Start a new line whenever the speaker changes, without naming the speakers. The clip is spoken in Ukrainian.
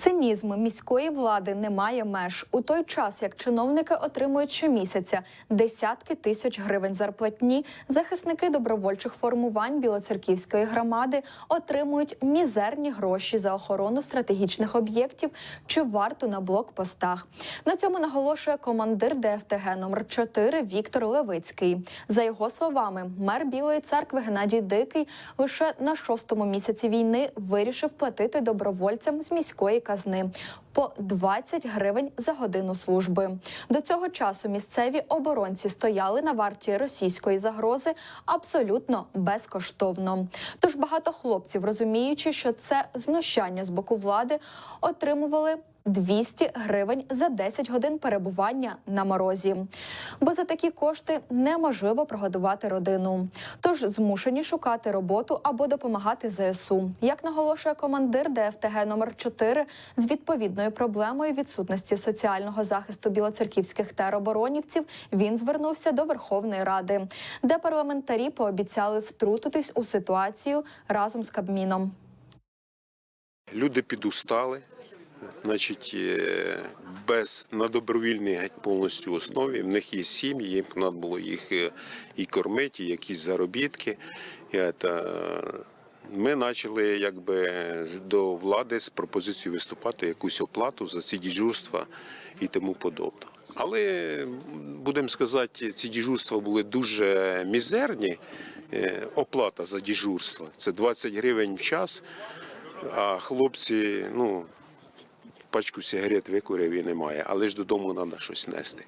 Цинізм міської влади не має меж у той час, як чиновники отримують щомісяця десятки тисяч гривень зарплатні. Захисники добровольчих формувань Білоцерківської громади отримують мізерні гроші за охорону стратегічних об'єктів чи варту на блокпостах. На цьому наголошує командир ДФТГ номер 4 Віктор Левицький. За його словами, мер Білої церкви Геннадій Дикий лише на шостому місяці війни вирішив платити добровольцям з міської казни по 20 гривень за годину служби. До цього часу місцеві оборонці стояли на варті російської загрози абсолютно безкоштовно. Тож багато хлопців, розуміючи, що це знущання з боку влади, отримували 200 гривень за 10 годин перебування на морозі. Бо за такі кошти неможливо прогодувати родину. Тож змушені шукати роботу або допомагати ЗСУ. Як наголошує командир ДФТГ номер 4 з відповідною проблемою відсутності соціального захисту білоцерківських тероборонівців, він звернувся до Верховної Ради, де парламентарі пообіцяли втрутитись у ситуацію разом з Кабміном.
Люди підустали, значить, е, без на добровільній геть повністю основі. В них є сім'ї, їм треба було їх е, і кормити, і якісь заробітки. І це, ми почали якби до влади з пропозицією виступати якусь оплату за ці діжурства і тому подобне. Але будемо сказати, ці діжурства були дуже мізерні. Е, Оплата за діжурство це 20 гривень в час. А хлопці, ну, пачку сигарет викурив і немає, але ж додому треба щось нести.